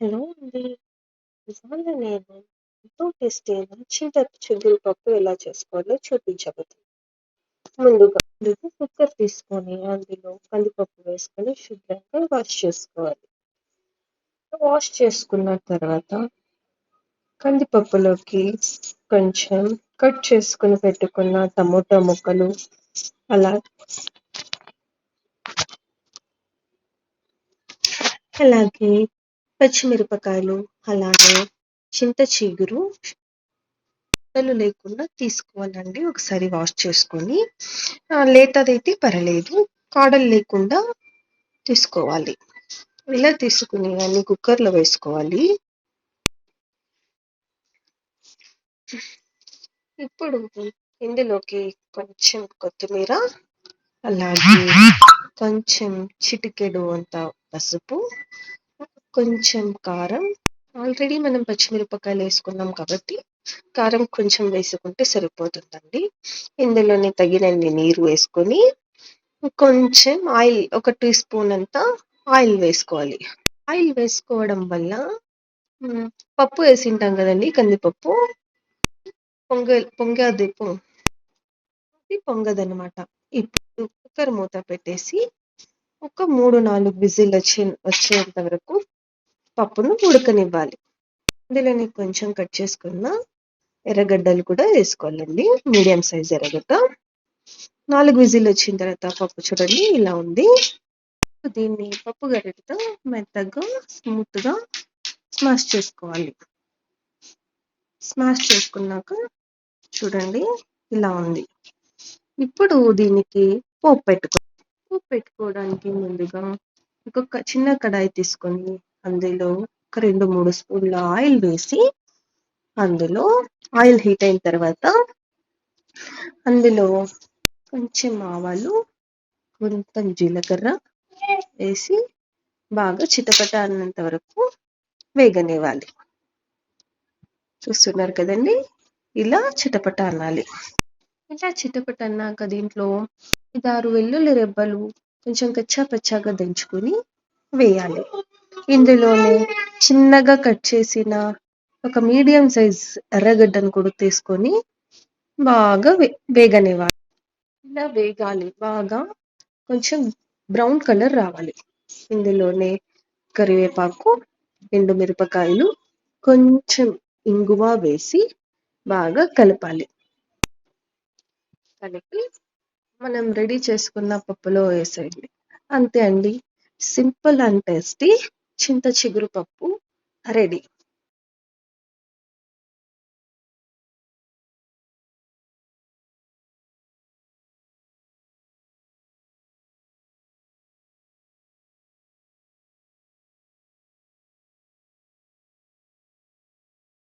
Hello అండి. ఇవాళ నేను ఎంతో టేస్టీ అయిన చింత చిగురు పప్పు ఎలా చేసుకోవాలో చూపించబోతున్నాను. ముందుగా ముందుగా కుక్కర్ తీసుకొని అందులో కందిపప్పు వేసుకొని శుభ్రంగా వాష్ చేసుకోవాలి. వాష్ చేసుకున్న తర్వాత కందిపప్పులోకి కొంచెం కట్ చేసుకొని పెట్టుకున్న టమోటా ముక్కలు అలా అలాగే పచ్చిమిరపకాయలు అలాగే చింత చిగురు ముక్కలు లేకుండా తీసుకోవాలండి. ఒకసారి వాష్ చేసుకొని లేతదైతే పర్లేదు కాడలు లేకుండా తీసుకోవాలి. ఇలా తీసుకుని అన్ని కుక్కర్లో వేసుకోవాలి. ఇప్పుడు ఇందులోకి కొంచెం కొత్తిమీర అలాగే కొంచెం చిటికెడు అంత పసుపు కొంచెం కారం. ఆల్రెడీ మనం పచ్చిమిరపకాయలు వేసుకున్నాం కాబట్టి కారం కొంచెం వేసుకుంటే సరిపోతుందండి. ఇందులోనే తగినన్ని నీరు వేసుకొని కొంచెం ఆయిల్ ఒక టీ స్పూన్ అంతా ఆయిల్ వేసుకోవాలి. ఆయిల్ వేసుకోవడం వల్ల పప్పు వేసింటాం కదండి కందిపప్పు. పొంగ పొంగది అది పొంగదనమాట ఇప్పుడు కుక్కర్ మూత పెట్టేసి ఒక మూడు నాలుగు విజిల్ వచ్చే వచ్చేంత వరకు పప్పును ఉడకనివ్వాలి. ఇందులోని కొంచెం కట్ చేసుకున్న ఎర్రగడ్డలు కూడా వేసుకోవాలండి. మీడియం సైజ్ ఎర్రగడ్డ. నాలుగు విజిల్ వచ్చిన తర్వాత పప్పు చూడండి ఇలా ఉంది. దీన్ని పప్పు గరిటతో మెత్తగా స్మూత్గా స్మాష్ చేసుకోవాలి. స్మాష్ చేసుకున్నాక చూడండి ఇలా ఉంది. ఇప్పుడు దీనికి పోపు పెట్టుకో పోపు పెట్టుకోవడానికి ముందుగా ఒక చిన్న కడాయి తీసుకొని అందులో ఒక రెండు మూడు స్పూన్ల ఆయిల్ వేసి అందులో ఆయిల్ హీట్ అయిన తర్వాత అందులో కొంచెం ఆవాలు కొంచెం జీలకర్ర వేసి బాగా చిటపట అన్నంత వరకు వేగనివ్వాలి. చూస్తున్నారు కదండి? ఇలా చిటపట అనాలి ఇలా చిటపట అన్నాక దీంట్లో ఐదారు వెల్లుల్లి రెబ్బలు కొంచెం కచ్చా పచ్చాగా దంచుకొని వేయాలి. ఇందులోనే చిన్నగా కట్ చేసిన ఒక మీడియం సైజ్ ఎర్రగడ్డను కూడా తీసుకొని బాగా వే వేగనివ్వాలి. ఇలా వేగాలి. బాగా కొంచెం బ్రౌన్ కలర్ రావాలి. ఇందులోనే కరివేపాకు ఎండు మిరపకాయలు కొంచెం ఇంగువ వేసి బాగా కలపాలి. కలిపి మనం రెడీ చేసుకున్న పప్పులో వేసేయండి. అంతే అండి. Simple and tasty. చింత చిగురు పప్పు రెడీ.